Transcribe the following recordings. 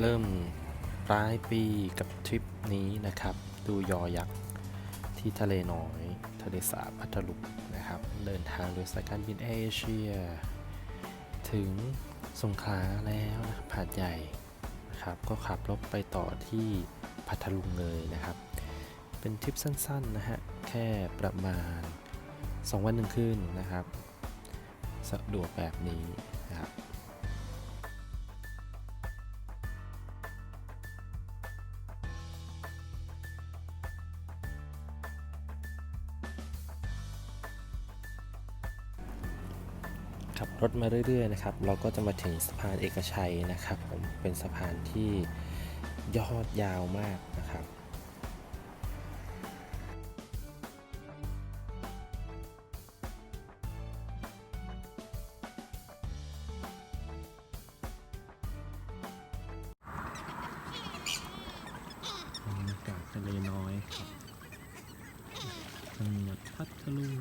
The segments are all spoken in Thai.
เริ่มปลายปีกับทริปนี้นะครับ ดูยอยักษ์ที่ทะเลน้อย ทะเลสาบพัทลุงนะครับ เดินทางโดยสายการบินเอเชีย ถึงสงขลาแล้วนะครับหาดใหญ่นะครับ ก็ขับรถไปต่อที่พัทลุงเลยนะครับ เป็นทริปสั้นๆนะฮะ แค่ประมาณ 2 วันหนึ่งคืนนะครับ สะดวกแบบนี้นะครับ ขับรถมาเรื่อยๆนะครับ เราก็จะมาถึงสะพานเอกชัยนะครับผมเป็นสะพานที่ยอดยาวมากนะครับบรรยากาศทะเลน้อยครับจังหวัดพัทลุง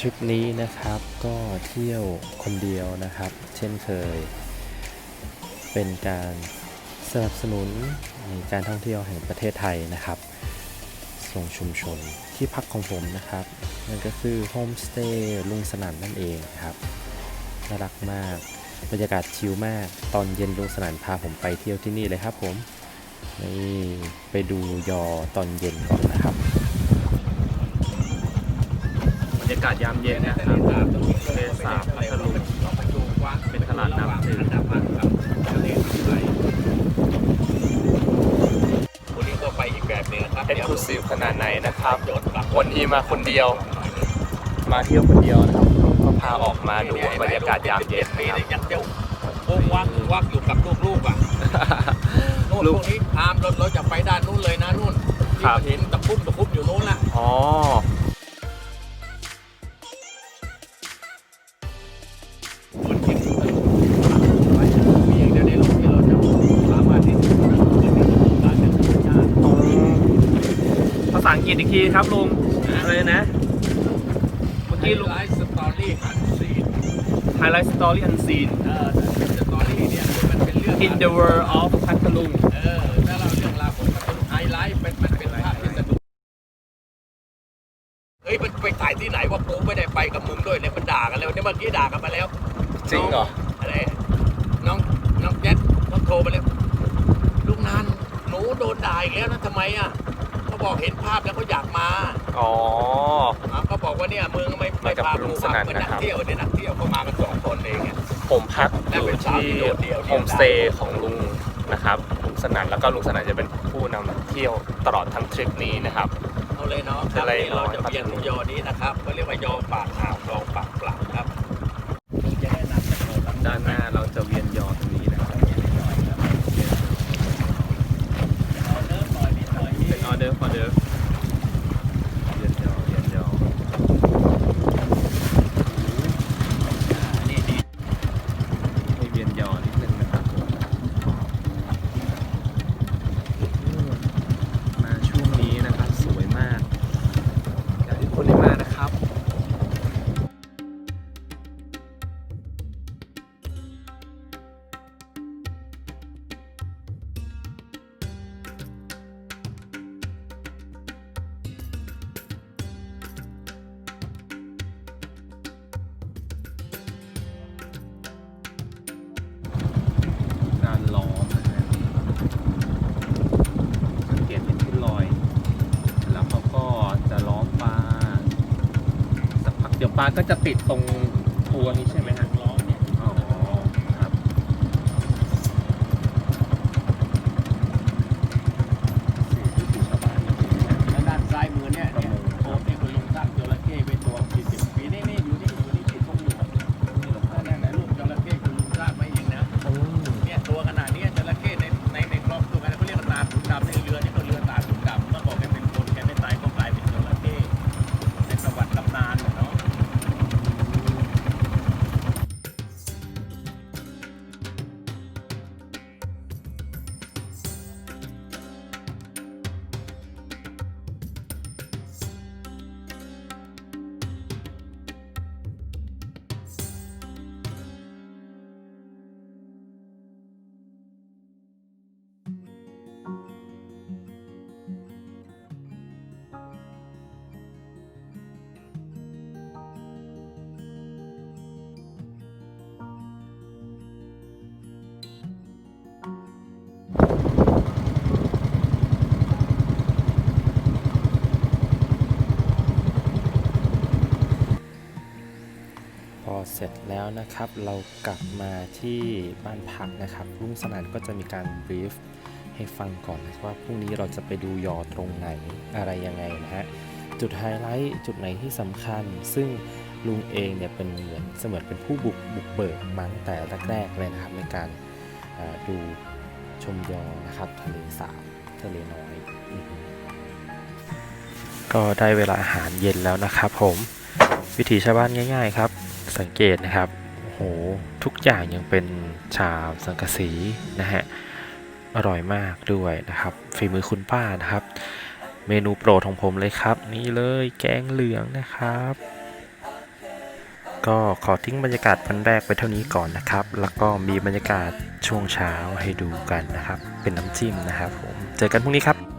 ทริปนี้นะครับก็เที่ยวคนเดียวนะครับ เช่นเคย เป็นการสนับสนุนในการท่องเที่ยวแห่งประเทศไทยนะครับ ส่งชุมชนที่พักของผมนะครับ นั่นก็คือโฮมสเตย์ลุงสนั่นนั่นเองครับน่ารักมากบรรยากาศชิลมาก ตอนเย็นลุงสนั่นพาผมไปเที่ยวที่นี่เลยครับผมนี่ไปดูยอตอนเย็นก่อนนะครับ รรยากาศยามเย็นนะครับทะเลสาบพัทลุงเป็นตลาดน้ำจืดวันนี้ก็ไปอีกแบบหนึงนะครับเอ็กซ์คลูซีฟขนาดไหนนะครับโยนกลับ วันนี้มาคนเดียว มาเที่ยวคนเดียวนะครับ ก็พาออกมาดูบรรยากาศยามเย็นปีนะครับนี้ยังเจ้าโค้งวักวักอยู่กับลูกๆอะนู่นลูพกวกนี้ตามรถเราจะไปด้านนู้นเลยนะนู่นที่ครับเห็นตะคุ่มตะคุ่มอยู่นู้นน่ะอ๋อ กฤษอีกทีครับลุงอะไรนะ เมื่อไฮกี้ลุงไลท์สตอรี่อันซีน highlight story unseen เออสตอรี่เนี่ยมันเป็นเรื่อง in the world of พัทลุงเออถ้าเราเรื่องราวของมันเป็นไฮไลท์เป็นมันเป็นภาพที่สนุกเฮ้ยมันไปถ่ายที่ไหนว่ากูไม่ได้ไปกับมึงด้วยเนี่ยมันด่ากันแล้วเนี่ยเมื่อกี้ด่ากันมาแล้วจริงเหรออะไรน้องน้องแจ๊ดน้องโทรมาแล้วลุงนันหนูโดนด่าอีกแล้วนะทำไมอะเขา บอกเห็นภาพแล้วเขาอยากมาอ๋ออะเขาบอกว่าเนี่ยมึงไม่มาไม่กับพาลุกูงสมานั่นเป็นนะนักครับเที่ยวเนี่ยนักเที่ยวเขามากันสองคนเองอะ ผมพักอและยู่เป็นสาวที่ที่โดดเดี่ยวโฮมสเตย์ของลุงนะครับลุงสนั่นแล้วก็ลุงสนั่นจะเป็นผู้นำเที่ยวตลอดทั้งทริปนี้นะครับ เอาเลยเนาะคอะรับไรนี่เราจะน้อยเวียนยอนี้นะครับเขาเรียกว่ายอปากอ่าวลองปากปลักครับจะแนะนำจากโบราณ ด้านหน้าเราจะเวียนยอตรงนี้นะครับ เอาเริ่มหน่อยนิดหน่อย นี่เบาก็จะติดตรงตัวนี้ใช่ไหม สร็จแล้วนะครับ เรากลับมาที่บ้านพักนะครับลุงสนั่นก็จะมีการบรีฟให้ฟังก่อนนะว่าพรุ่งนี้เราจะไปดูยอตรงไหนอะไรยังไงนะฮะจุดไฮไลท์จุดไหนที่สำคัญ ซึ่งลุงเองเนี่ยเป็นเหมือนเสมือนเป็นผู้บุกบุกเบิกมาตั้งแต่แรกๆเลยนะครับในการดูชมยอนะครับทะเลสาบทะเลน้อยก็ได้เวลาอาหารเย็นแล้วนะครับผมวิถีชาวบ้านง่าย ๆ ครับ สังเกตนะครับโอ้โหทุกอย่างยังเป็นชามสังกะสีนะฮะอร่อยมากด้วยนะครับฝีมือคุณป้านะครับ เมนูโปรดของผมเลยครับ นี่เลยแกงเหลืองนะครับ ก็ขอทิ้งบรรยากาศวันแรกไปเท่านี้ก่อนนะครับ แล้วก็มีบรรยากาศช่วงเช้าให้ดูกันนะครับ เป็นน้ำจิ้มนะครับผมเจอกันพรุ่งนี้ครับ